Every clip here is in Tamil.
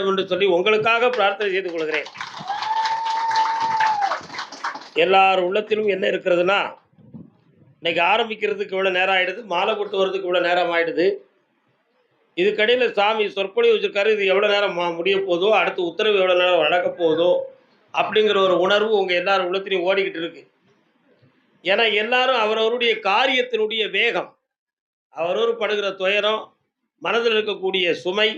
வேண்டும் என்று சொல்லி உங்களுக்காக பிரார்த்தனை செய்து கொள்கிறேன். எல்லார் உள்ளத்திலும் என்ன இருக்கிறதுனா இன்னைக்கு ஆரம்பிக்கிறதுக்கு இவ்வளோ நேரம் ஆகிடுது மாலை போட்டு வர்றதுக்கு இவ்வளோ நேரம் ஆகிடுது இதுக்கடையில் சாமி சொற்பொழிவு வச்சுருக்காரு இது எவ்வளோ நேரம் முடிய போதோ அடுத்து உத்தரவு எவ்வளோ நேரம் நடக்க போதோ அப்படிங்கிற ஒரு உணர்வு உங்கள் எல்லாரும் உள்ளத்திலையும் ஓடிக்கிட்டு இருக்கு. ஏன்னா எல்லாரும் அவரவருடைய காரியத்தினுடைய வேகம் அவரவர் படுகிற துயரம் மனதில் இருக்கக்கூடிய சுமை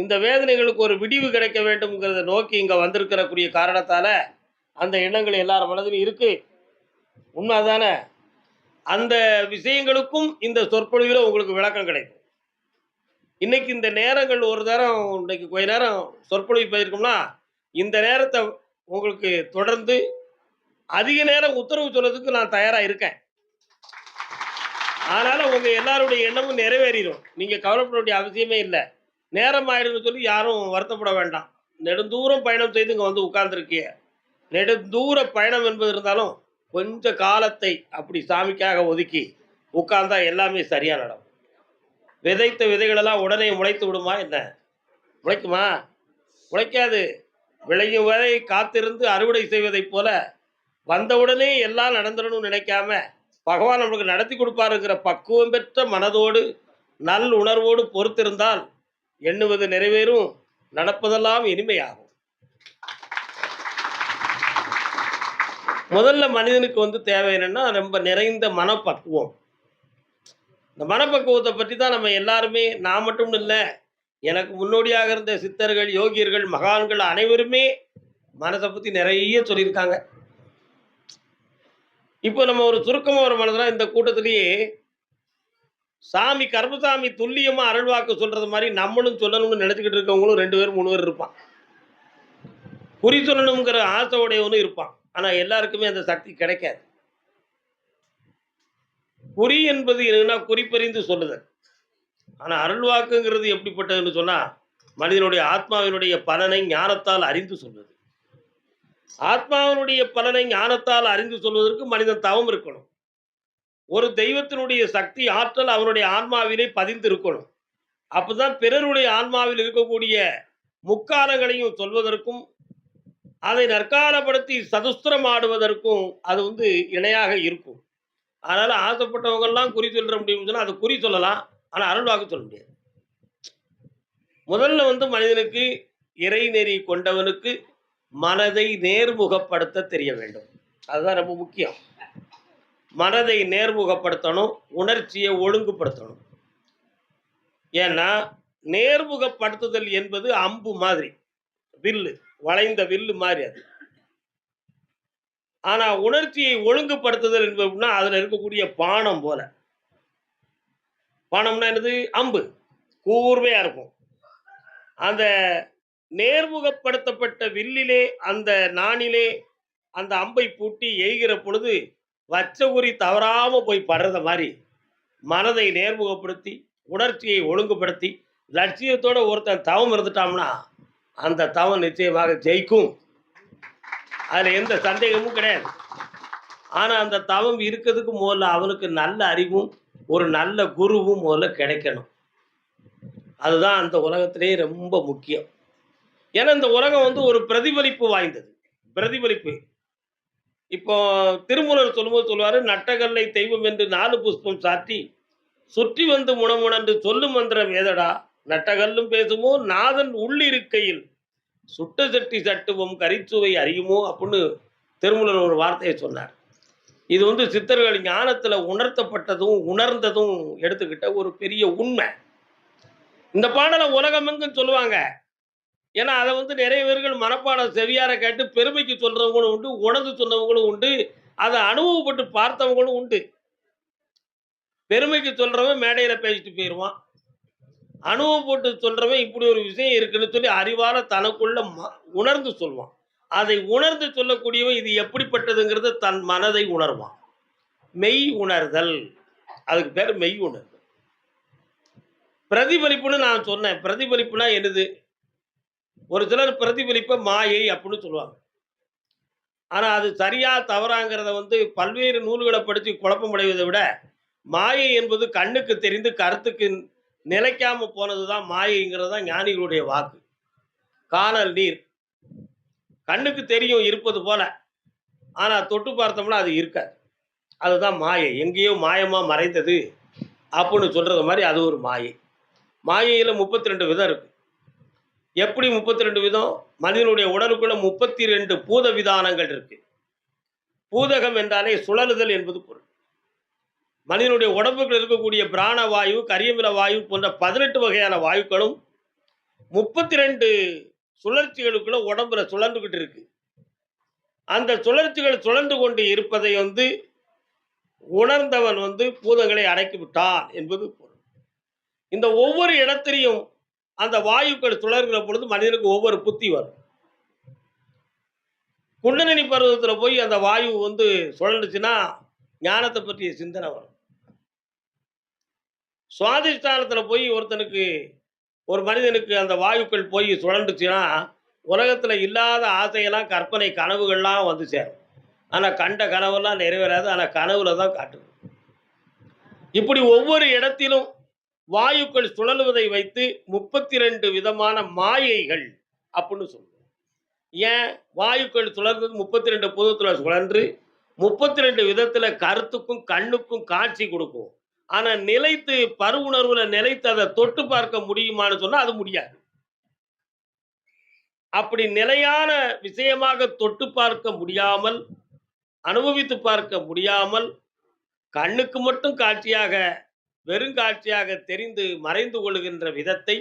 இந்த வேதனைகளுக்கு ஒரு விடிவு கிடைக்க வேண்டும்ங்கிறத நோக்கி இங்கே வந்திருக்கிறக்கூடிய காரணத்தால் அந்த எண்ணங்கள் எல்லார் மனதிலும் இருக்குது உண்மை தானே அந்த விஷயங்களுக்கும் இந்த சொற்பொழிவில் உங்களுக்கு விளக்கம் கிடைக்கும். இன்னைக்கு இந்த நேரங்கள் ஒரு நேரம் இன்னைக்கு கொஞ்ச நேரம் சொற்பொழிவு போயிருக்கோம்னா இந்த நேரத்தை உங்களுக்கு தொடர்ந்து அதிக நேரம் உத்தரவு சொல்றதுக்கு நான் தயாராக இருக்கேன். அதனால் உங்கள் எல்லாருடைய எண்ணமும் நிறைவேறிடும் நீங்கள் கவலைப்பட வேண்டிய அவசியமே இல்லை. நேரம் ஆயிடும்னு சொல்லி யாரும் வருத்தப்பட வேண்டாம். நெடுந்தூரம் பயணம் செய்து இங்கே வந்து உட்கார்ந்துருக்கிய. நெடுந்தூர பயணம் என்பது இருந்தாலும் கொஞ்ச காலத்தை அப்படி சாமிக்காக ஒதுக்கி உட்கார்ந்தா எல்லாமே சரியா நடக்கும். விதைத்த விதைகளெல்லாம் உடனே முளைத்து விடுமா என்ன? முளைக்குமா? முளைக்காது. விளையும் வரை காத்திருந்து அறுவடை செய்வதைப் போல வந்தவுடனே எல்லாம் நடந்துடணும்னு நினைக்காம பகவான் நம்மளுக்கு நடத்தி கொடுப்பாருங்கிற பக்குவம் பெற்ற மனதோடு நல் உணர்வோடு பொறுத்திருந்தால் எண்ணுவது நிறைவேறும் நடப்பதெல்லாம் இனிமையாகும். முதல்ல மனிதனுக்கு வந்து தேவை என்னன்னா ரொம்ப நிறைந்த மனப்பக்குவம். இந்த மனப்பக்குவத்தை பற்றி தான் நம்ம எல்லாருமே நான் மட்டும் இல்லை எனக்கு முன்னோடியாக இருந்த சித்தர்கள் யோகியர்கள் மகான்கள் அனைவருமே மனதை பற்றி நிறைய சொல்லியிருக்காங்க. இப்போ நம்ம ஒரு சுருக்கமாக ஒரு மனதுனா இந்த கூட்டத்திலேயே சாமி கர்மசாமி துல்லியமா அருள்வாக்கு சொல்றது மாதிரி நம்மளும் சொல்லணும்னு நினைச்சுக்கிட்டு இருக்கவங்களும் ரெண்டு பேரும் மூணு பேர் இருப்பான் குறி சொல்லணுங்கிற ஆசையுடையவனும் இருப்பான். ஆனா எல்லாருக்குமே அந்த சக்தி கிடைக்காது. குறி என்பது என்னன்னா குறிப்பறிந்து சொல்லுதல். ஆனா அருள்வாக்குங்கிறது எப்படிப்பட்டதுன்னு சொன்னா மனிதனுடைய ஆத்மாவினுடைய பலனை ஞானத்தால் அறிந்து சொல்வது. ஆத்மாவினுடைய பலனை ஞானத்தால் அறிந்து சொல்வதற்கு மனிதன் தவம் இருக்கணும். ஒரு தெய்வத்தினுடைய சக்தி ஆற்றல் அவனுடைய ஆன்மாவிலே பதிந்து இருக்கணும் அப்பதான் பிறருடைய ஆன்மாவில் இருக்கக்கூடிய முக்காலங்களையும் சொல்வதற்கும் அதை நற்காலப்படுத்தி சதுஸ்திரம் ஆடுவதற்கும் அது வந்து இணையாக இருக்கும். அதனால ஆசைப்பட்டவங்கெல்லாம் குறி சொல்ற முடியும்னு சொன்னால் அது குறி சொல்லலாம். ஆனால் அருள்வாக்கு சொல்ல முடியாது. முதல்ல வந்து மனிதனுக்கு இறைநெறி கொண்டவனுக்கு மனதை நேர்முகப்படுத்த தெரிய வேண்டும். அதுதான் ரொம்ப முக்கியம். மனதை நேர்முகப்படுத்தணும் உணர்ச்சியை ஒழுங்குபடுத்தணும். ஏன்னா நேர்முகப்படுத்துதல் என்பது அம்பு மாதிரி. வில்லு வளைந்த வில்லு மாதிரி அது. ஆனா உணர்ச்சியை ஒழுங்குபடுத்துதல் என்பதுனா அதுல இருக்கக்கூடிய பானம் போல. பானம்னா என்னது? அம்பு. கூர்மையா இருக்கும். அந்த நேர்முகப்படுத்தப்பட்ட வில்லிலே அந்த நாணிலே அந்த அம்பை பூட்டி எய்கிற பொழுது வச்ச குறி தவறாம போய் படுறத மாதிரி மனதை நேர்முகப்படுத்தி உணர்ச்சியை ஒழுங்குபடுத்தி லட்சியத்தோட ஒருத்தன் தவம் இருந்துட்டான்னா அந்த தவம் நிச்சயமாக ஜெயிக்கும். அதுல எந்த சந்தேகமும் கிடையாது. ஆனா அந்த தவம் இருக்கிறதுக்கு முதல்ல அவனுக்கு நல்ல அறிவும் ஒரு நல்ல குருவும் முதல்ல கிடைக்கணும். அதுதான் அந்த உலகத்திலே ரொம்ப முக்கியம். ஏன்னா இந்த உலகம் வந்து ஒரு பிரதிபலிப்பு வாய்ந்தது. பிரதிபலிப்பு. இப்போ திருமூலர் சொல்லும்போது சொல்லுவார் நட்டகல்லை தெய்வம் என்று நாலு புஷ்பம் சாத்தி சுற்றி வந்து முணமுணன்று சொல்லும் மந்திரம் ஏதடா? நட்டகல்லும் பேசுமோ? நாதன் உள்ளிருக்கையில் சுட்ட சட்டி சட்டுவோம் கரிச்சுவை அறியுமோ? அப்படின்னு திருமூலர் ஒரு வார்த்தையை சொன்னார். இது வந்து சித்தர்கள் ஞானத்தில் உணர்த்தப்பட்டதும் உணர்ந்ததும் எடுத்துக்கிட்ட ஒரு பெரிய உண்மை. இந்த பாடலை உலகமெங்கும் சொல்லுவாங்க. ஏன்னா அதை வந்து நிறைய பேர்கள் மனப்பாடம் செவியார கேட்டு பெருமைக்கு சொல்றவங்களும் உண்டு உணர்ந்து சொன்னவங்களும் உண்டு அதை அனுபவப்பட்டு பார்த்தவங்களும் உண்டு. பெருமைக்கு சொல்றவன் மேடையில பேசிட்டு போயிடுவான் அனுபவப்பட்டு சொல்றவன் இப்படி ஒரு விஷயம் இருக்குன்னு சொல்லி அறிவால தனக்குள்ள ம- உணர்ந்து சொல்வான். அதை உணர்ந்து சொல்லக்கூடியவன் இது எப்படிப்பட்டதுங்கிறத தன் மனதை உணர்வான். மெய் உணர்தல். அதுக்கு பேர் மெய் உணர்தல். பிரதிபலிப்புன்னு நான் சொன்னேன். பிரதிபலிப்புனா என்னது? ஒரு சிலர் பிரதிபலிப்பை மாயை அப்படின்னு சொல்லுவாங்க. ஆனா அது சரியா தவறாங்கிறத வந்து பல்வேறு நூல்களை படித்து குழப்பமடைவதை விட மாயை என்பது கண்ணுக்கு தெரிந்து கருத்துக்கு நிலைக்காம போனதுதான் மாயைங்கிறது தான் ஞானிகளுடைய வாக்கு. காணல் நீர். கண்ணுக்கு தெரியும் இருப்பது போல ஆனால் தொட்டு பார்த்தோம்னா அது இருக்காது. அதுதான் மாயை. எங்கேயோ மாயமாக மறைந்தது அப்படின்னு சொல்கிறது மாதிரி அது ஒரு மாயை. மாயையில் முப்பத்தி ரெண்டு விதம் இருக்கு. எப்படி முப்பத்தி ரெண்டு விதம்? மனிதனுடைய உடலுக்குள்ள முப்பத்தி ரெண்டு பூத விதானங்கள் இருக்கு. பூதகம் என்றாலே சுழலுதல் என்பது பொருள். மனிதனுடைய உடம்புக்குள்ள இருக்கக்கூடிய பிராண வாயு கரியமில வாயு போன்ற பதினெட்டு வகையான வாயுக்களும் முப்பத்தி ரெண்டு சுழற்சிகளுக்குள்ள உடம்புல சுழந்துகிட்டு இருக்கு. அந்த சுழற்சிகள் சுழந்து கொண்டு இருப்பதை வந்து உணர்ந்தவன் வந்து பூதங்களை அடக்கிவிட்டான் என்பது பொருள். இந்த ஒவ்வொரு இடத்திலையும் அந்த வாயுக்கள் துளர்கிற பொழுது மனிதனுக்கு ஒவ்வொரு புத்தி வரும். குண்டலினி பருவத்தில் போய் அந்த வாயு வந்து சுழண்டுச்சுன்னா ஞானத்தை பற்றிய சிந்தனை வரும். சுவாதிஷ்டானத்தில் போய் ஒருத்தனுக்கு ஒரு மனிதனுக்கு அந்த வாயுக்கள் போய் சுழண்டுச்சுன்னா உலகத்தில் இல்லாத ஆசையெல்லாம் கற்பனை கனவுகள்லாம் வந்து சேரும். ஆனால் கண்ட கனவெல்லாம் நிறைவேறாது ஆனால் கனவுல தான் காட்டுது. இப்படி ஒவ்வொரு இடத்திலும் வாயுக்கள் சுழலுவதை வைத்து முப்பத்தி ரெண்டு விதமான மாயைகள் அப்படின்னு சொல்லுவோம். ஏன்? வாயுக்கள் சுழல்றது முப்பத்தி ரெண்டு புதத்தில் சுழன்று முப்பத்தி ரெண்டு விதத்தில் கருத்துக்கும் கண்ணுக்கும் காட்சி கொடுக்கும். ஆனால் நிலைத்து பருவுணர்வுல நிலைத்து அதை தொட்டு பார்க்க முடியுமான்னு சொன்னால் அது முடியாது. அப்படி நிலையான விஷயமாக தொட்டு பார்க்க முடியாமல் அனுபவித்து பார்க்க முடியாமல் கண்ணுக்கு மட்டும் காட்சியாக வெறுங்காட்சியாக தெரிந்து மறைந்து கொள்கின்ற விதத்தை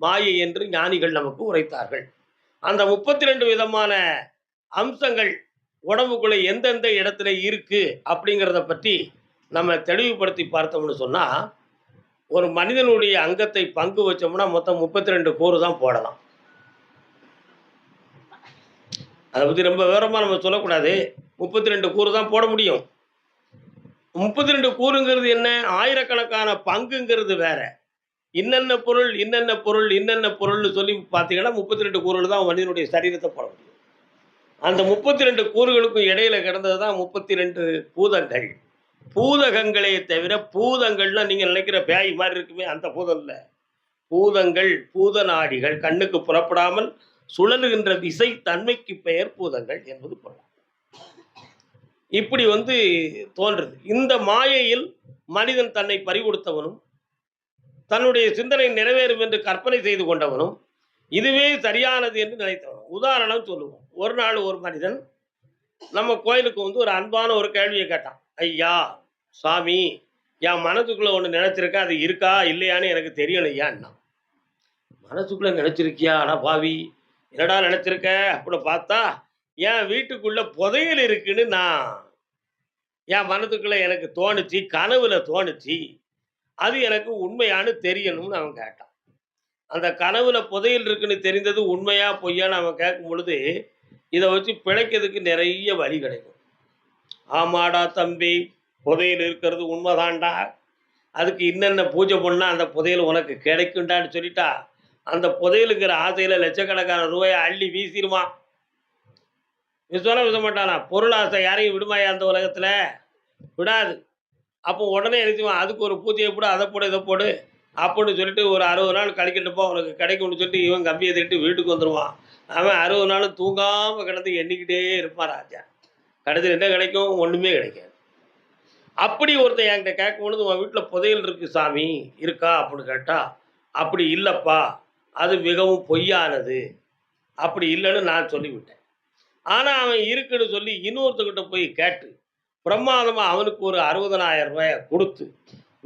மாயை என்று ஞானிகள் நமக்கு உரைத்தார்கள். அந்த முப்பத்தி ரெண்டு விதமான அம்சங்கள் உடம்புக்குள்ள எந்தெந்த இடத்துல இருக்கு அப்படிங்கிறத பற்றி நம்ம தெளிவுபடுத்தி பார்த்தோம்னு சொன்னா ஒரு மனிதனுடைய அங்கத்தை பங்கு வச்சோம்னா மொத்தம் முப்பத்தி ரெண்டு கூறு தான் போடலாம். அதை பற்றி ரொம்ப விவரமாக நம்ம சொல்லக்கூடாது. முப்பத்தி ரெண்டு கூறு தான் போட முடியும். முப்பத்தி ரெண்டு கூறுங்கிறது என்ன? ஆயிரக்கணக்கான பங்குங்கிறது வேற. இன்னென்ன பொருள் இன்னென்ன பொருள் இன்னென்ன பொருள்னு சொல்லி பார்த்தீங்கன்னா முப்பத்தி ரெண்டு கூறுகள் தான் மனிதனுடைய சரீரத்தை போட முடியும். அந்த முப்பத்தி ரெண்டு கூறுகளுக்கும் இடையில கிடந்தது தான் முப்பத்தி ரெண்டு பூதங்கள். பூதகங்களே தவிர பூதங்கள்னா நீங்கள் நினைக்கிற பேய் மாதிரி இருக்குமே அந்த பூதம் இல்லை. பூதங்கள் பூத நாடிகள் கண்ணுக்கு புறப்படாமல் சுழலுகின்ற விசை தன்மைக்கு பெயர் பூதங்கள் என்பது பொருள். இப்படி வந்து தோன்றுது. இந்த மாயையில் மனிதன் தன்னை பறிகொடுத்தவனும் தன்னுடைய சிந்தனை நிறைவேறும் என்று கற்பனை செய்து கொண்டவனும் இதுவே சரியானது என்று நினைத்தவனும். உதாரணம் சொல்லுவோம். ஒரு நாள் ஒரு மனிதன் நம்ம கோயிலுக்கு வந்து ஒரு அன்பான ஒரு கேள்வியை கேட்டான். ஐயா சாமி என் மனசுக்குள்ள ஒன்று நினச்சிருக்கா? அது இருக்கா? இல்லையான்னு எனக்கு தெரியலையான்னா மனசுக்குள்ள நினைச்சிருக்கியா? அடா பாவி என்னடா நினைச்சிருக்க? அப்படி பார்த்தா என் வீட்டுக்குள்ள புதையல் இருக்குன்னு நான் என் மனதுக்குள்ள எனக்கு தோணுச்சு கனவுல தோணுச்சு. அது எனக்கு உண்மையானு தெரியணும்னு அவன் கேட்டான். அந்த கனவுல புதையல் இருக்குன்னு தெரிந்தது உண்மையா பொய்யான்னு அவன் கேட்கும் பொழுது இதை வச்சு பிழைக்கிறதுக்கு நிறைய வழி கிடைக்கும். ஆமாடா தம்பி புதையல் இருக்கிறது உண்மைதான்டா. அதுக்கு இன்னென்ன பூஜை பண்ணால் அந்த புதையல் உனக்கு கிடைக்கும்டான்னு சொல்லிட்டா அந்த புதையலுங்கிற ஆசையில் லட்சக்கணக்கான ரூபாயை அள்ளி வீசிடுவான். விசுவாரம் விட மாட்டானா? பொருள் ஆசை யாரையும் விடுமாயா அந்த உலகத்தில்? விடாது. அப்போ உடனே எழுதிவான் அதுக்கு ஒரு பூஜையை போடு அதை போடு இதை போடு அப்படின்னு சொல்லிட்டு ஒரு அறுபது நாள் கழிக்கிட்டப்போ அவனுக்கு கிடைக்கும்னு சொல்லிட்டு இவன் கம்பியை திட்டு வீட்டுக்கு வந்துடுவான் அவன் அறுபது நாள் தூங்காமல் கிடந்து எண்ணிக்கிட்டே இருப்பான் ராஜா. கடைசியில் என்ன கிடைக்கும்? ஒன்றுமே கிடைக்காது. அப்படி ஒருத்தன் என்கிட்ட கேட்கும் பொழுது உன் வீட்டில் புதையல் இருக்கு சாமி இருக்கா? அப்படின்னு கேட்டால் அப்படி இல்லைப்பா. அது மிகவும் பொய்யானது. அப்படி இல்லைன்னு நான் சொல்லிவிட்டேன். ஆனால் அவன் இருக்குன்னு சொல்லி இன்னொருத்தர்கிட்ட போய் கேட்டு பிரமாதமாக அவனுக்கு ஒரு அறுபதனாயிரம் ரூபாயை கொடுத்து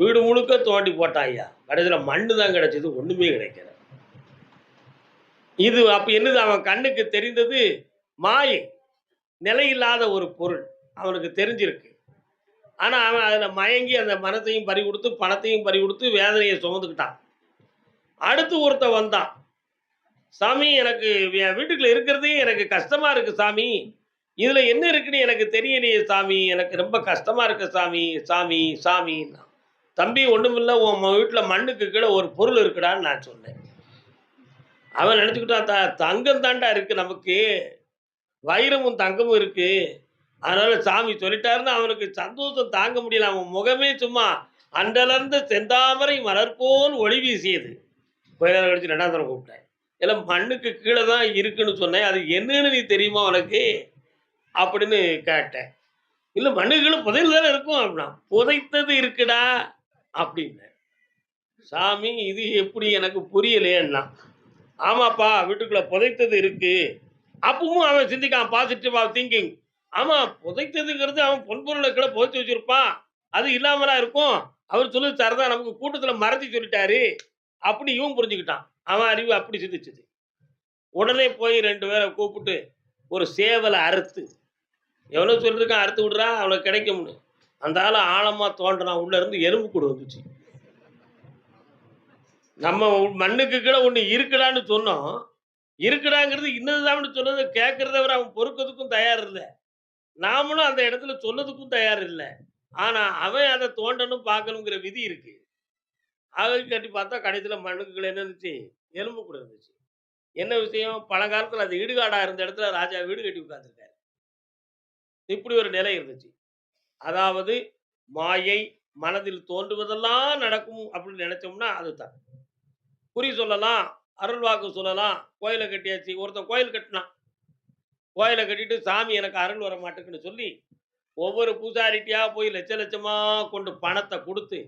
வீடு முழுக்க தோண்டி போட்டான் ஐயா கடைசியில் மண்ணு தான் கிடைச்சது ஒன்றுமே கிடைக்கல. இது அப்போ என்னது அவன் கண்ணுக்கு தெரிந்தது மாயை. நிலையில்லாத ஒரு பொருள் அவனுக்கு தெரிஞ்சிருக்கு. ஆனால் அவன் அதில் மயங்கி அந்த மனத்தையும் பறி கொடுத்து பணத்தையும் பறி கொடுத்து வேதனையை சுமந்துக்கிட்டான். அடுத்து ஒருத்தன் வந்தான். சாமி எனக்கு என் வீட்டுக்குள்ள இருக்கிறதே எனக்கு கஷ்டமா இருக்கு சாமி. இதுல என்ன இருக்குன்னு எனக்கு தெரியலையே சாமி. எனக்கு ரொம்ப கஷ்டமா இருக்கு சாமி. சாமி சாமி. தம்பி ஒண்ணுமில்ல உன் வீட்டுல மண்ணுக்கு கீழே ஒரு பொருள் இருக்குடான்னு நான் சொன்னேன். அவன் நினைச்சுக்கிட்டான் த தங்கம் தாண்டா இருக்கு நமக்கு. வைரமும் தங்கமும் இருக்கு. அதனால சாமி சொல்லிட்டாருன்னு அவனுக்கு சந்தோஷம் தாங்க முடியல. அவன் முகமே சும்மா அண்டலர்ந்த செந்தாமரை மலர் போல் ஒளி வீசியது. கொஞ்ச நேரம் கழிச்சு ரெண்டாம் தரம் கூப்பிட்டேன். எல்லாம் மண்ணுக்கு கீழே தான் இருக்குன்னு சொன்னேன். அது என்னன்னு நீ தெரியுமா உனக்கு? அப்படின்னு கேட்டேன். இல்லை மண்ணுக்கு கீழே புதையல் தானே இருக்கும் அப்படின்னா. புதைத்தது இருக்குடா அப்படின்னேன். சாமி இது எப்படி எனக்கு புரியலையேன்னா. ஆமாப்பா வீட்டுக்குள்ள புதைத்தது இருக்கு. அப்பவும் அவன் சிந்திக்கான் பாசிட்டிவ் ஆஃப் திங்கிங். ஆமா புதைத்ததுங்கிறது அவன் பொன்பொருள கீழே புதைச்சு வச்சிருப்பான். அது இல்லாமலா இருக்கும். அவர் சொல்லுது தான் நமக்கு கூட்டத்தில் மறைச்சி சொல்லிட்டாரு. அப்படி இவன் புரிஞ்சுக்கிட்டான். அவன் அறிவு அப்படி சிந்திச்சுது. உடனே போய் ரெண்டு பேரை கூப்பிட்டு ஒரு சேவலை அறுத்து எவ்வளோ சொல்லியிருக்கான் அறுத்து விடுறா அவனுக்கு கிடைக்கும்னு. அந்த ஆள் ஆழமாக தோன்றான் உள்ள இருந்து எறும்பு கூடு வந்துச்சு. நம்ம மண்ணுக்கு கூட ஒன்று இருக்குடான்னு சொன்னோம். இருக்குடாங்கிறது இன்னதுதான்னு சொன்னது கேட்கறத விட அவன் பொறுக்கிறதுக்கும் தயார் இல்லை நாமளும் அந்த இடத்துல சொன்னதுக்கும் தயார் இல்லை ஆனால் அவன் அதை தோண்டணும் பார்க்கணுங்கிற விதி இருக்கு. அதை கட்டி பார்த்தா கடைசியில் மண்ணுக்கு என்ன இருந்துச்சு? எலும்பு கூட இருந்துச்சு. என்ன விஷயம்? பழங்காலத்தில் அது இடுகாடாக இருந்த இடத்துல ராஜா வீடு கட்டி உட்காந்துருக்காரு இப்படி ஒரு நிலை இருந்துச்சு. அதாவது மாயை மனதில் தோன்றுவதெல்லாம் நடக்கும் அப்படின்னு நினைச்சோம்னா அதுதான். குறி சொல்லலாம், அருள்வாக்கு சொல்லலாம், கோயிலை கட்டியாச்சு. ஒருத்தன் கோயில் கட்டினான். கோயிலை கட்டிட்டு சாமி எனக்கு அருள் வர மாட்டேங்குன்னு சொல்லி ஒவ்வொரு பூசாரிட்டியாக போய் லட்ச லட்சமாக கொண்டு பணத்தை கொடுத்து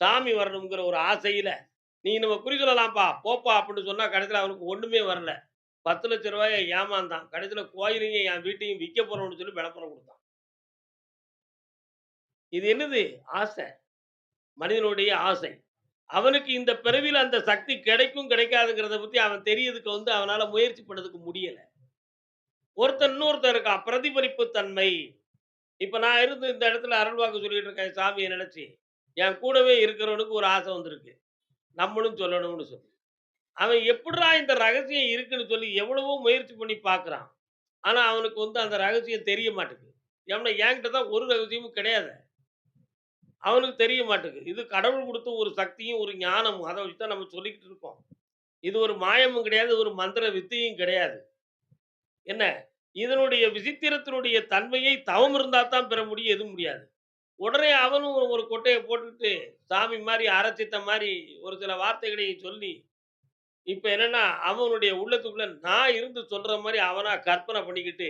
சாமி வரணுங்கிற ஒரு ஆசையில் நீ நம்ம குறி சொல்லலாம்ப்பா போப்பா அப்படின்னு சொன்னா கடைசியில் அவனுக்கு ஒண்ணுமே வரல. பத்து லட்ச ரூபாயை ஏமாந்தான். கடைசியில கோயிலையும் என் வீட்டையும் விற்க போறோம்னு சொல்லி விளம்பரம் கொடுத்தான். இது என்னது? ஆசை. மனிதனுடைய ஆசை. அவனுக்கு இந்த பிறவியில் அந்த சக்தி கிடைக்கும் கிடைக்காதுங்கிறத பத்தி அவன் தெரியறதுக்கு வந்து அவனால முயற்சி பண்ணதுக்கு முடியல. ஒருத்தன் இன்னொருத்தன் இருக்கான் பிரதிபலிப்பு தன்மை. இப்ப நான் இருந்து இந்த இடத்துல அருள்வாக்கு சொல்லிட்டு இருக்கேன் சாமியை நினைச்சு. என் கூடவே இருக்கிறவனுக்கு ஒரு ஆசை வந்திருக்கு. நம்மளும் சொல்லணும்னு சொல்லி. அவன் எப்படிடா இந்த ரகசியம் இருக்குன்னு சொல்லி எவ்வளவோ முயற்சி பண்ணி பார்க்குறான் ஆனால் அவனுக்கு வந்து அந்த ரகசியம் தெரிய மாட்டேங்குது. ஏன்னா என்கிட்ட தான் ஒரு ரகசியமும் கிடையாது. அவனுக்கு தெரிய மாட்டேங்குது. இது கடவுள் கொடுத்த ஒரு சக்தியும் ஒரு ஞானமும். அதை வச்சு தான் நம்ம சொல்லிக்கிட்டு இருக்கோம். இது ஒரு மாயமும் கிடையாது ஒரு மந்திர வித்தையும் கிடையாது. என்ன? இதனுடைய விசித்திரத்தினுடைய தன்மையை தவம் இருந்தால் தான் பெற முடியும் எதுவும் முடியாது. உடனே அவனும் ஒரு கொட்டையை போட்டுக்கிட்டு சாமி மாதிரி அரைச்சித்த மாதிரி ஒரு சில வார்த்தைகளை சொல்லி இப்போ என்னன்னா அவனுடைய உள்ளத்துக்குள்ள நான் இருந்து சொல்ற மாதிரி அவனா கற்பனை பண்ணிக்கிட்டு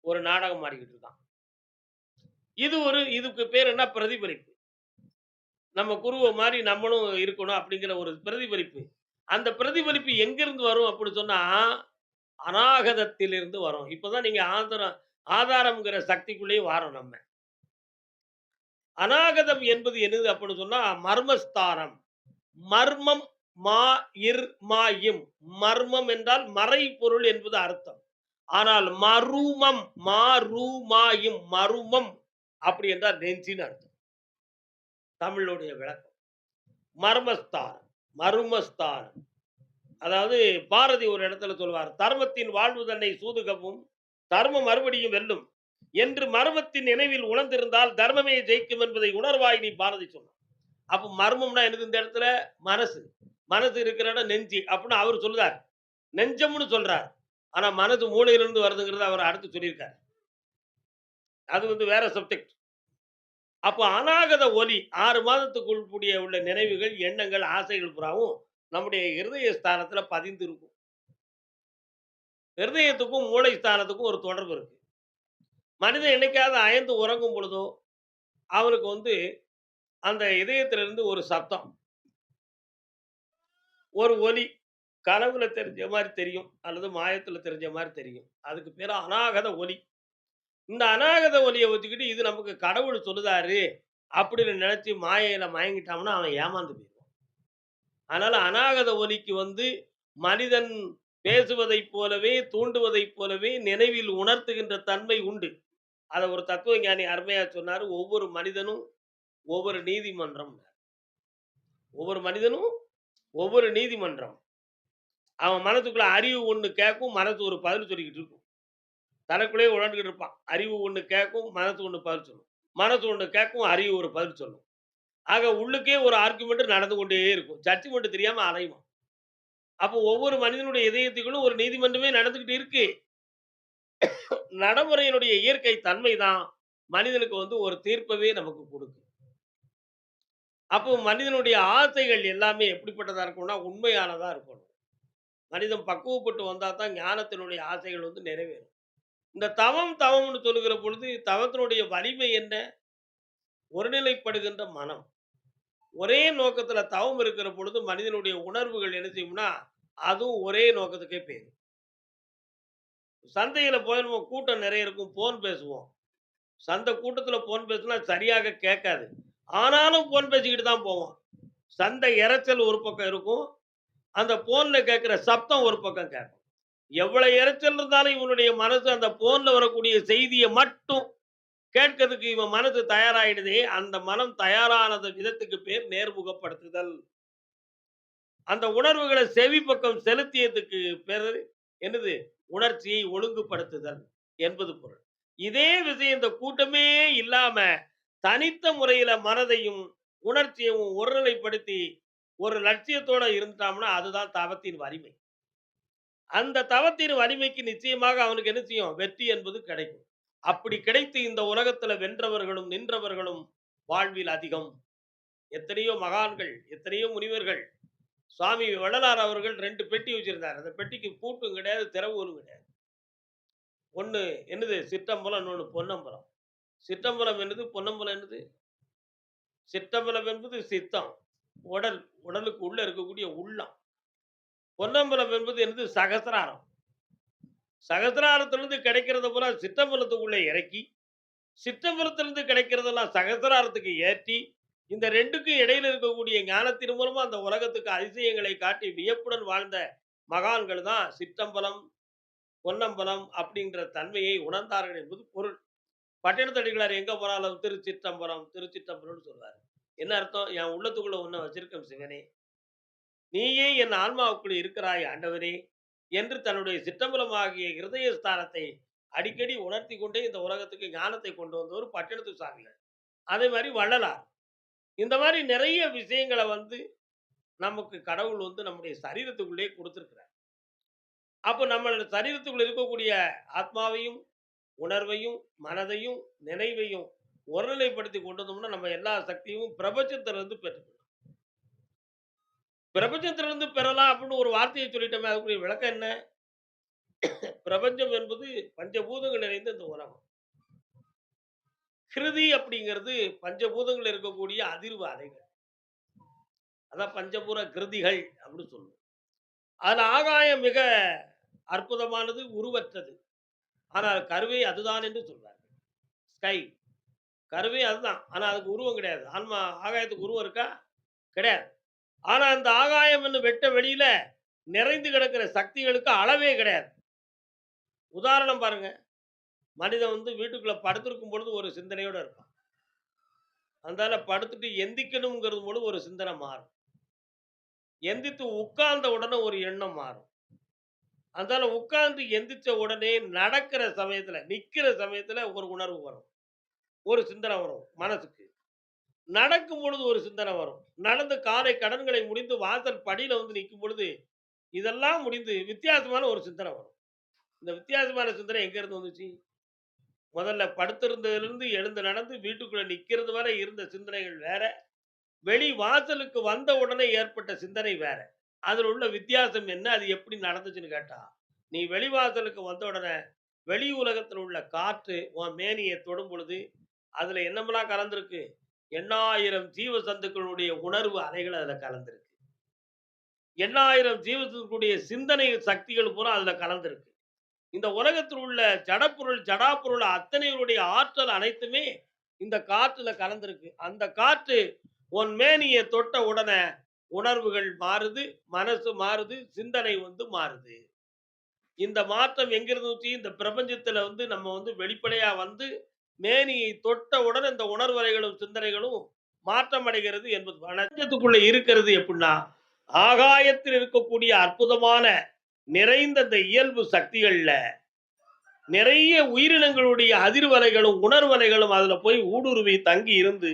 ஒரு நாடகம் மாறிக்கிட்டு இருக்கான். இது ஒரு இதுக்கு பேர் என்ன? பிரதிபலிப்பு. நம்ம குருவை மாதிரி நம்மளும் இருக்கணும் அப்படிங்கிற ஒரு பிரதிபலிப்பு. அந்த பிரதிபலிப்பு எங்கிருந்து வரும் அப்படின்னு சொன்னா அநாகதத்திலிருந்து வரும். இப்போதான் நீங்க ஆதாரம் ஆதாரம்ங்கிற சக்திக்குள்ளேயே வாரோம் நம்ம. அநாகதம் என்பது என்னது அப்படின்னு சொன்னா மர்மஸ்தானம். மர்மம் மா இர் மா இம். மர்மம் என்றால் மறைபொருள் என்பது அர்த்தம். ஆனால் மருமம் மாருமாயும் மருமம் அப்படி என்றால் நெஞ்சின்னு அர்த்தம். தமிழுடைய விளக்கம். மர்மஸ்தானம் மர்மஸ்தானம். அதாவது பாரதி ஒரு இடத்துல சொல்வார் தர்மத்தின் வாழ்வு தன்னை சூதுகவும் தர்மம் மறுபடியும் வெல்லும். என்று மர்மத்தின் நினைவில் உணர்ந்திருந்தால் தர்மமே ஜெயிக்கும் என்பதை உணர்வாய் நீ பாரதி சொன்னான். அப்ப மர்மம்னா எனக்கு இந்த இடத்துல? மனசு. மனசு இருக்கிற இடம் நெஞ்சு. அப்படின்னு அவர் சொல்லுதார் நெஞ்சம்னு சொல்றார். ஆனா மனது மூளையிலிருந்து வருதுங்கிறத அவர் அடுத்து சொல்லியிருக்காரு. அது வந்து வேற சப்ஜெக்ட் அப்போ அநாகத ஒலி ஆறு மாதத்துக்குள் கூடிய உள்ள நினைவுகள் எண்ணங்கள் ஆசைகள் புறாவும் நம்முடைய இருதய ஸ்தானத்துல பதிந்து இருக்கும். இருதயத்துக்கும் மூளை ஸ்தானத்துக்கும் ஒரு தொடர்பு இருக்கு. மனிதன் என்னைக்காவது அயந்து உறங்கும் பொழுதோ அவனுக்கு வந்து அந்த இதயத்திலிருந்து ஒரு சத்தம். ஒரு ஒலி. கனவுல தெரிஞ்ச மாதிரி தெரியும். அல்லது மாயத்துல தெரிஞ்ச மாதிரி தெரியும். அதுக்கு பேர் அநாகத ஒலி. இந்த அநாகத ஒலியை வச்சுக்கிட்டு இது நமக்கு கடவுள் சொல்லுதாரு அப்படின்னு நினைச்சு மாயையில மயங்கிட்டான்னா அவன் ஏமாந்து போயிடுவான். அதனால அநாகத ஒலிக்கு வந்து மனிதன் பேசுவதைப் போலவே தூண்டுவதைப் போலவே நினைவில் உணர்த்துகின்ற தன்மை உண்டு. அதை ஒரு தத்துவ ஞானி அருமையா சொன்னாரு. ஒவ்வொரு மனிதனும் ஒவ்வொரு நீதிமன்றம். ஒவ்வொரு மனிதனும் ஒவ்வொரு நீதிமன்றம். அவன் மனத்துக்குள்ள அறிவு ஒன்று கேட்கும் மனசு ஒரு பதில் சொல்லிக்கிட்டு இருக்கும். தனக்குள்ளேயே உணர்ந்துக்கிட்டு இருப்பான். அறிவு ஒன்று கேட்கும் மனசு ஒன்று பதில் சொல்லும். மனசு ஒன்று கேட்கும் அறிவு ஒரு பதில் சொல்லும். ஆக உள்ளுக்கே ஒரு ஆர்குமெண்ட் நடந்து கொண்டே இருக்கும். ஜட்ஜ்மெண்ட் தெரியாமல் அலையும் அப்போ ஒவ்வொரு மனிதனுடைய இதயத்துக்குள்ளும் ஒரு நீதிமன்றமே நடந்துக்கிட்டு இருக்கு. நடைமுறையினுடைய இயற்கை தன்மை தான் மனிதனுக்கு வந்து ஒரு தீர்ப்பவே நமக்கு கொடுக்கும். அப்போ மனிதனுடைய ஆசைகள் எல்லாமே எப்படிப்பட்டதா இருக்கும்னா உண்மையானதா இருக்கணும். மனிதன் பக்குவப்பட்டு வந்தா தான் ஞானத்தினுடைய ஆசைகள் வந்து நிறைவேறும். இந்த தவம் தவம்னு சொல்லுகிற பொழுது தவத்தினுடைய வலிமை என்ன? ஒருநிலைப்படுகின்ற மனம். ஒரே நோக்கத்துல தவம் இருக்கிற பொழுது மனிதனுடைய உணர்வுகள் என்ன செய்யும்னா அதுவும் ஒரே நோக்கத்துக்கே போயிடும் சந்தையில் போயிடுவோம் கூட்டம் நிறைய இருக்கும் போன் பேசுவோம். சந்தை கூட்டத்துல போன் பேசினா சரியாக கேட்காது. ஆனாலும் ஃபோன் பேசிக்கிட்டு தான் போவோம். சந்தை இறைச்சல் ஒரு பக்கம் இருக்கும். அந்த ஃபோனில் கேட்குற சப்தம் ஒரு பக்கம் கேட்கும். எவ்வளவு இரைச்சல் இருந்தாலும் இவனுடைய மனசு அந்த ஃபோனில் வரக்கூடிய செய்தியை மட்டும் கேட்கறதுக்கு இவன் மனசு தயாராகிடுது அந்த மனம் தயாரானது விதத்துக்கு பேர் நேர்முகப்படுத்துதல். அந்த உணர்வுகளை செவி பக்கம் செலுத்தியதுக்கு பேர் என்னது? உணர்ச்சியை ஒழுங்குபடுத்துதல் என்பது பொருள். இதே விஷயம் இந்த கூட்டமே இல்லாம தனித்த முறையில மனதையும் உணர்ச்சியையும் ஒருநிலைப்படுத்தி ஒரு லட்சியத்தோட இருந்துட்டோம்னா அதுதான் தவத்தின் வலிமை. அந்த தவத்தின் வலிமைக்கு நிச்சயமாக அவனுக்கு என்ன செய்யும்? வெற்றி என்பது கிடைக்கும். அப்படி கிடைத்து இந்த உலகத்துல வென்றவர்களும் நின்றவர்களும் வாழ்வில் அதிகம். எத்தனையோ மகான்கள் எத்தனையோ முனிவர்கள் சுவாமி வள்ளலார் அவர்கள் ரெண்டு பெட்டி வச்சிருந்தார். அந்த பெட்டிக்கு பூட்டும் கிடையாது திறவுகளும் கிடையாது. ஒன்று என்னது? சிற்றம்பலம் இன்னொன்று பொன்னம்பலம். சிற்றம்பலம் என்னது? பொன்னம்பலம் என்னது? சிற்றம்பலம் என்பது சித்தம். உடல் உடலுக்கு உள்ள இருக்கக்கூடிய உள்ளம். பொன்னம்பலம் என்பது என்னது? சகசிராரம். சகசிராரத்திலிருந்து கிடைக்கிறத பூரா சிற்றம்பலத்துக்குள்ளே இறக்கி சிற்றம்பலத்திலிருந்து கிடைக்கிறதெல்லாம் சகசிராரத்துக்கு ஏற்றி இந்த ரெண்டுக்கும் இடையில இருக்கக்கூடிய ஞானத்தின் மூலமா அந்த உலகத்துக்கு அதிசயங்களை காட்டி வியப்புடன் வாழ்ந்த மகான்கள் தான் சிற்றம்பலம் பொன்னம்பலம் அப்படின்ற தன்மையை உணர்ந்தார்கள் என்பது பொருள். பட்டினத்தடிகளார் எங்க போனாலும் திருச்சிற்றம்பலம் திருச்சிற்றம்பலம்னு சொல்றாரு என்ன அர்த்தம்? என் உள்ளத்துக்குள்ள உன்னை வச்சிருக்கேன் சிவனே. நீயே என் ஆன்மாவுக்குள் இருக்கிறாய் ஆண்டவரே என்று தன்னுடைய சிற்றம்பலமாகிய இருதய ஸ்தானத்தை அடிக்கடி உணர்த்தி கொண்டே இந்த உலகத்துக்கு ஞானத்தை கொண்டு வந்தவர் பட்டினத்து சாமிகள் அதே மாதிரி வள்ளலார். இந்த மாதிரி நிறைய விஷயங்களை வந்து நமக்கு கடவுள் வந்து நம்முடைய சரீரத்துக்குள்ளே கொடுத்துருக்கிறார். அப்போ நம்மளோட சரீரத்துக்குள்ள இருக்கக்கூடிய ஆத்மாவையும் உணர்வையும் மனதையும் நினைவையும் ஒருநிலைப்படுத்தி கொண்டு வந்தோம்னா நம்ம எல்லா சக்தியும் பிரபஞ்சத்திலிருந்து பெற்றுக்கணும் பிரபஞ்சத்திலிருந்து பெறலாம் அப்படின்னு ஒரு வார்த்தையை சொல்லிட்டோமே அதுக்குரிய விளக்கம் என்ன? பிரபஞ்சம் என்பது பஞ்சபூதங்கள் நிறைந்த இந்த உலகம். கிருதி அப்படிங்கிறது பஞ்சபூதங்கள் இருக்கக்கூடிய அதிர்வு அலைகள் அதான் பஞ்சபூர கிருதிகள் அப்படின்னு சொல்லுவோம். அதில் ஆகாயம் மிக அற்புதமானது உருவற்றது. ஆனால் கருவே அதுதான் என்று சொல்றாங்க ஸ்கை கருவே அதுதான். ஆனா அதுக்கு உருவம் கிடையாது. ஆன்மா ஆகாயத்துக்கு உருவம் இருக்கா? கிடையாது. ஆனால் அந்த ஆகாயம் என்று வெட்ட வெளியில நிறைந்து கிடக்கிற சக்திகளுக்கு அளவே கிடையாது. உதாரணம் பாருங்க. மனிதன் வந்து வீட்டுக்குள்ள படுத்திருக்கும் பொழுது ஒரு சிந்தனையோட இருப்பான். அதனால படுத்துட்டு எந்திக்கணுங்கிறது பொழுது ஒரு சிந்தனை மாறும். எந்தித்து உட்கார்ந்த உடனே ஒரு எண்ணம் மாறும். அதனால உட்கார்ந்து எந்திரிச்ச உடனே நடக்கிற சமயத்துல நிக்கிற சமயத்துல ஒரு உணர்வு வரும். ஒரு சிந்தனை வரும் மனசுக்கு. நடக்கும் பொழுது ஒரு சிந்தனை வரும். நடந்து காலை கடன்களை முடிந்து வாசல் படியில வந்து நிற்கும் பொழுது இதெல்லாம் முடிந்து வித்தியாசமான ஒரு சிந்தனை வரும். இந்த வித்தியாசமான சிந்தனை எங்க இருந்து வந்துச்சு? முதல்ல படுத்திருந்ததுலேருந்து எழுந்து நடந்து வீட்டுக்குள்ளே நிற்கிறது வரை இருந்த சிந்தனைகள் வேற. வெளி வாசலுக்கு வந்த உடனே ஏற்பட்ட சிந்தனை வேற. அதில் உள்ள வித்தியாசம் என்ன? அது எப்படி நடந்துச்சுன்னு கேட்டா நீ வெளிவாசலுக்கு வந்த உடனே வெளி உலகத்தில் உள்ள காற்று உன் மேனியை தொடும் பொழுது அதில் என்னமெல்லாம் கலந்துருக்கு? எண்ணாயிரம் ஜீவ சந்துக்களுடைய உணர்வு அலைகள் அதில் கலந்துருக்கு. எண்ணாயிரம் ஜீவசத்துக்களுடைய சிந்தனை சக்திகள் பூரா அதில் கலந்துருக்கு. இந்த உலகத்தில் உள்ள ஜடப்பொருள் ஜடாப்பொருள் அத்தனைகளுடைய ஆற்றல் அனைத்துமே இந்த காற்றுல கலந்திருக்கு. அந்த காற்று உன் மேனியை தொட்ட உடனே உணர்வுகள் மாறுது மனசு மாறுது சிந்தனை வந்து மாறுது. இந்த மாற்றம் எங்கிருந்து இந்த பிரபஞ்சத்துல வந்து நம்ம வந்து வெளிப்படையா வந்து மேனியை தொட்ட உடனே இந்த உணர்வலைகளும் சிந்தனைகளும் மாற்றம் அடைகிறது என்பது. வனத்துக்குள்ள இருக்கிறது எப்படின்னா ஆகாயத்தில் இருக்கக்கூடிய அற்புதமான நிறைந்த இந்த இயல்பு சக்திகள்ல நிறைய உயிரினங்களுடைய அதிர்வலைகளும் உணர்வலைகளும் அதுல போய் ஊடுருவி தங்கி இருந்து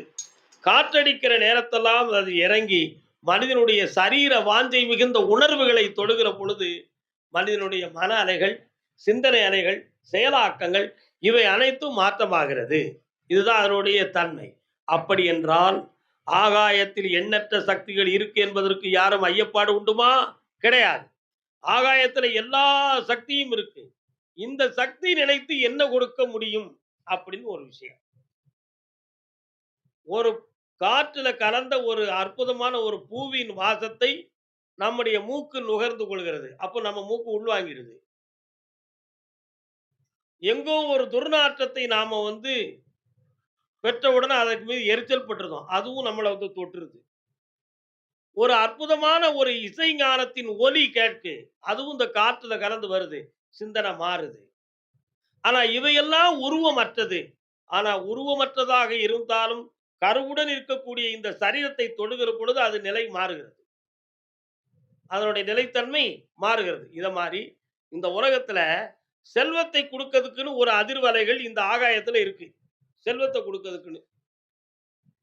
காற்றடிக்கிற நேரத்தெல்லாம் அது இறங்கி மனிதனுடைய சரீர வாஞ்சை மிகுந்த உணர்வுகளை தொடுகிற பொழுது மனிதனுடைய மன அலைகள் சிந்தனை அலைகள் செயலாக்கங்கள் இவை அனைத்தும் மாற்றமாகிறது. இதுதான் அதனுடைய தன்மை. அப்படி என்றால் ஆகாயத்தில் எண்ணற்ற சக்திகள் இருக்கு என்பதற்கு யாரும் ஐயப்பாடு உண்டுமா? கிடையாது. ஆகாயத்துல எல்லா சக்தியும் இருக்கு. இந்த சக்தி நினைத்து என்ன கொடுக்க முடியும்? அப்படின்னு ஒரு விஷயம். ஒரு காற்றுல கலந்த ஒரு அற்புதமான ஒரு பூவின் வாசத்தை நம்முடைய மூக்கு நுகர்ந்து கொள்கிறது. அப்போ நம்ம மூக்கு உள்வாங்கிடுது. எங்கோ ஒரு துர்நாற்றத்தை நாம வந்து பெற்றவுடனே அதற்கு மீது எரிச்சல் பட்டுருந்தோம். அதுவும் நம்மளை வந்து தொட்டுருது. ஒரு அற்புதமான ஒரு இசை ஞானத்தின் ஒலி கேட்கு. அதுவும் இந்த காற்றுல கலந்து வருது. சிந்தனை மாறுது. ஆனா இவையெல்லாம் உருவமற்றது. ஆனா உருவமற்றதாக இருந்தாலும் கருவுடன் இருக்கக்கூடிய இந்த சரீரத்தை தொடுகிற பொழுது அது நிலை மாறுகிறது. அதனுடைய நிலைத்தன்மை மாறுகிறது. இத மாதிரி இந்த உலகத்துல செல்வத்தை கொடுக்கறதுக்குன்னு ஒரு அதிர்வலைகள் இந்த ஆகாயத்துல இருக்கு. செல்வத்தை கொடுக்கறதுக்குன்னு.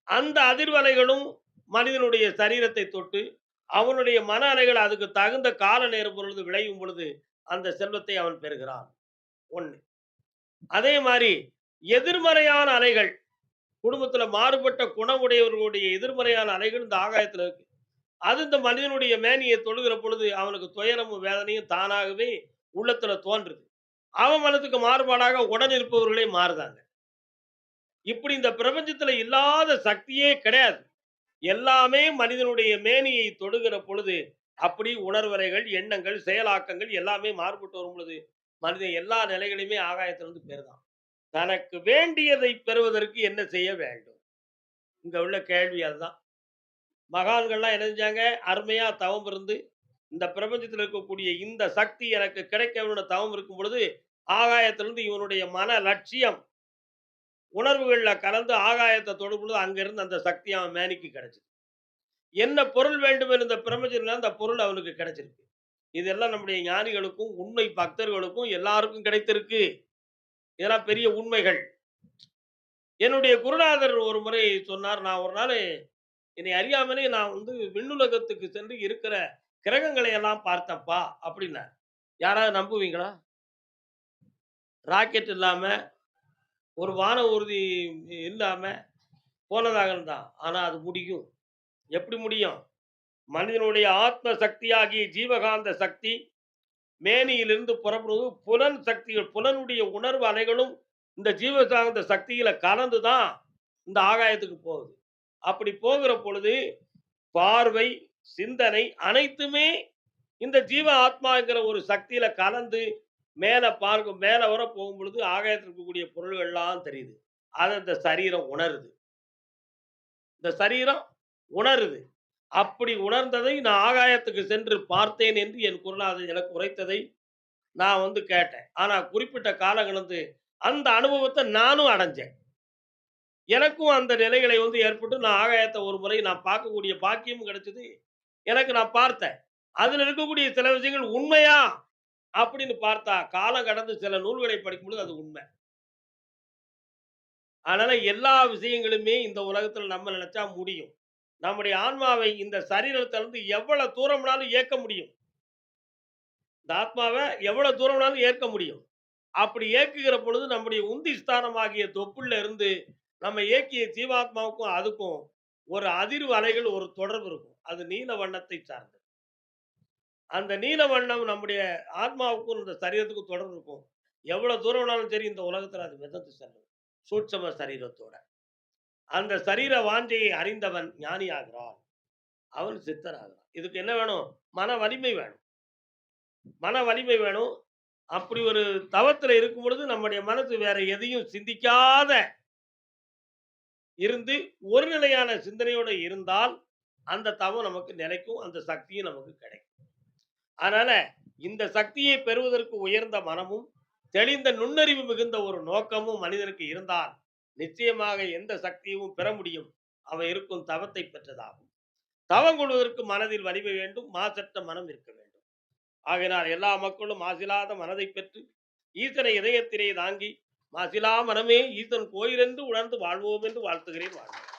அந்த அதிர்வலைகளும் மனிதனுடைய சரீரத்தை தொட்டு அவனுடைய மன அலைகள் அதுக்கு தகுந்த கால நேரம் பொழுது விளையும் பொழுது அந்த செல்வத்தை அவன் பெறுகிறான். ஒன்று அதே மாதிரி எதிர்மறையான அலைகள் குடும்பத்துல மாறுபட்ட குணமுடையவர்களுடைய எதிர்மறையான அலைகள் இந்த ஆகாயத்துல இருக்கு. அது இந்த மனிதனுடைய மேனியை தொழுகிற பொழுது அவனுக்கு துயரமும் வேதனையும் தானாகவே உள்ளத்துல தோன்றுது. அவன் மனத்துக்கு மாறுபாடாக உடன் இருப்பவர்களே மாறுதாங்க. இப்படி இந்த பிரபஞ்சத்துல இல்லாத சக்தியே கிடையாது. எல்லாமே மனிதனுடைய மேனியை தொடுகிற பொழுது அப்படி உணர்வறைகள் எண்ணங்கள் செயலாக்கங்கள் எல்லாமே மாறுபட்டு வரும் பொழுது மனிதன் எல்லா நிலைகளையுமே ஆகாயத்திலிருந்து பெறுதான். தனக்கு வேண்டியதை பெறுவதற்கு என்ன செய்ய வேண்டும்? இங்க உள்ள கேள்வி அதுதான். மகான்கள்லாம் என்ன செஞ்சாங்க? அருமையா தவம் இருந்து இந்த பிரபஞ்சத்தில் இருக்கக்கூடிய இந்த சக்தி எனக்கு கிடைக்க தவம் இருக்கும் பொழுது ஆகாயத்திலிருந்து இவனுடைய மன லட்சியம் உணர்வுகளில் கலந்து ஆகாயத்தை தொடுபொழுது அங்கிருந்து அந்த சக்தி அவன் மேனிக்கு கிடைச்சிது. என்ன பொருள் வேண்டும் இருந்த இந்த அந்த பொருள் அவனுக்கு கிடைச்சிருக்கு. இதெல்லாம் நம்முடைய ஞானிகளுக்கும் உண்மை பக்தர்களுக்கும் எல்லாருக்கும் கிடைத்திருக்கு. இதெல்லாம் பெரிய உண்மைகள். என்னுடைய குருநாதர் ஒரு முறை சொன்னார் நான் ஒரு நாள் என்னை அறியாமலே நான் வந்து விண்ணுலகத்துக்கு சென்று இருக்கிற கிரகங்களை எல்லாம் பார்த்தப்பா அப்படின்னார். யாராவது நம்புவீங்களா? ராக்கெட் இல்லாமல் ஒரு வான ஊர்தி இல்லாம போனதாக இருந்தான் ஆனா அது முடியும். எப்படி முடியும்? மனிதனுடைய ஆத்ம சக்தியாகிய ஜீவகாந்த சக்தி மேனியிலிருந்து புறப்படுவது புலன் சக்திகள் புலனுடைய உணர்வு அலைகளும் இந்த ஜீவகாந்த சக்தியில கலந்து தான் இந்த ஆகாயத்துக்கு போகுது. அப்படி போகிற பொழுது பார்வை சிந்தனை அனைத்துமே இந்த ஜீவ ஆத்மாங்கிற ஒரு சக்தியில கலந்து மேல பார்க்கும் மேல வர போகும் பொழுது ஆகாயத்தில் இருக்கக்கூடிய பொருள்கள்லாம் தெரியுது. அதை இந்த சரீரம் உணருது. இந்த சரீரம் உணருது. அப்படி உணர்ந்ததை நான் ஆகாயத்துக்கு சென்று பார்த்தேன் என்று என் குருநாதன் எனக்கு உரைத்ததை நான் வந்து கேட்டேன். ஆனா குறிப்பிட்ட காலம் அந்த அனுபவத்தை நானும் அடைஞ்சேன். எனக்கும் அந்த நிலைகளை வந்து ஏற்பட்டு நான் ஆகாயத்தை ஒரு முறை நான் பார்க்கக்கூடிய பாக்கியமும் கிடைச்சது. எனக்கு நான் பார்த்தேன். அதில் இருக்கக்கூடிய சில விஷயங்கள் உண்மையா? அப்படின்னு பார்த்தா காலம் கடந்து சில நூல்களை படிக்கும் பொழுது அது உண்மை. அதனால எல்லா விஷயங்களுமே இந்த உலகத்துல நம்ம நினைச்சா முடியும். நம்முடைய ஆன்மாவை இந்த சரீரத்திலிருந்து எவ்வளவு தூரம்னாலும் ஏற்க முடியும். இந்த ஆத்மாவை எவ்வளவு தூரம்னாலும் ஏற்க முடியும். அப்படி ஏக்குகிற பொழுது நம்முடைய உந்தி ஸ்தானமாகிய தொப்புள்ள இருந்து நம்ம ஏக்கிய ஜீவாத்மாவுக்கும் அதுக்கும் ஒரு அதிர்வு அலைகள் ஒரு தொடர்பு இருக்கும். அது நீல வண்ணத்தை சார்ந்தது. அந்த நீல வண்ணம் நம்முடைய ஆத்மாவுக்கும் இந்த சரீரத்துக்கும் தொடர்பு இருக்கும். எவ்வளவு தூரம் வேணாலும் சரி இந்த உலகத்துல அது மிதந்து செல்லும் சூட்சம சரீரத்தோட. அந்த சரீர வாஞ்சையை அறிந்தவன் ஞானி ஆகிறான் அவன் சித்தராகிறான் இதுக்கு என்ன வேணும்? மன வலிமை வேணும். மன வலிமை வேணும். அப்படி ஒரு தவத்துல இருக்கும் பொழுது நம்முடைய மனசு வேற எதையும் சிந்திக்காத இருந்து ஒரு நிலையான சிந்தனையோடு இருந்தால் அந்த தவம் நமக்கு நிலைக்கும் அந்த சக்தியும் நமக்கு கிடைக்கும். அதனால இந்த சக்தியை பெறுவதற்கு உயர்ந்த மனமும் தெளிந்த நுண்ணறிவு மிகுந்த ஒரு நோக்கமும் மனிதனுக்கு இருந்தால் நிச்சயமாக எந்த சக்தியும் பெற முடியும். அவன் இருக்கும் தவத்தை பெற்றதாகும். தவம் கொள்வதற்கு மனதில் வலிமை வேண்டும் மாசற்ற மனம் இருக்க வேண்டும். ஆகினால் எல்லா மக்களும் மாசிலாத மனதை பெற்று ஈசனை இதயத்திலே தாங்கி மாசிலா மனமே ஈசன் கோயில் என்று உணர்ந்து வாழ்வோம் என்று வாழ்த்துகிறேன் வாழ்வோம்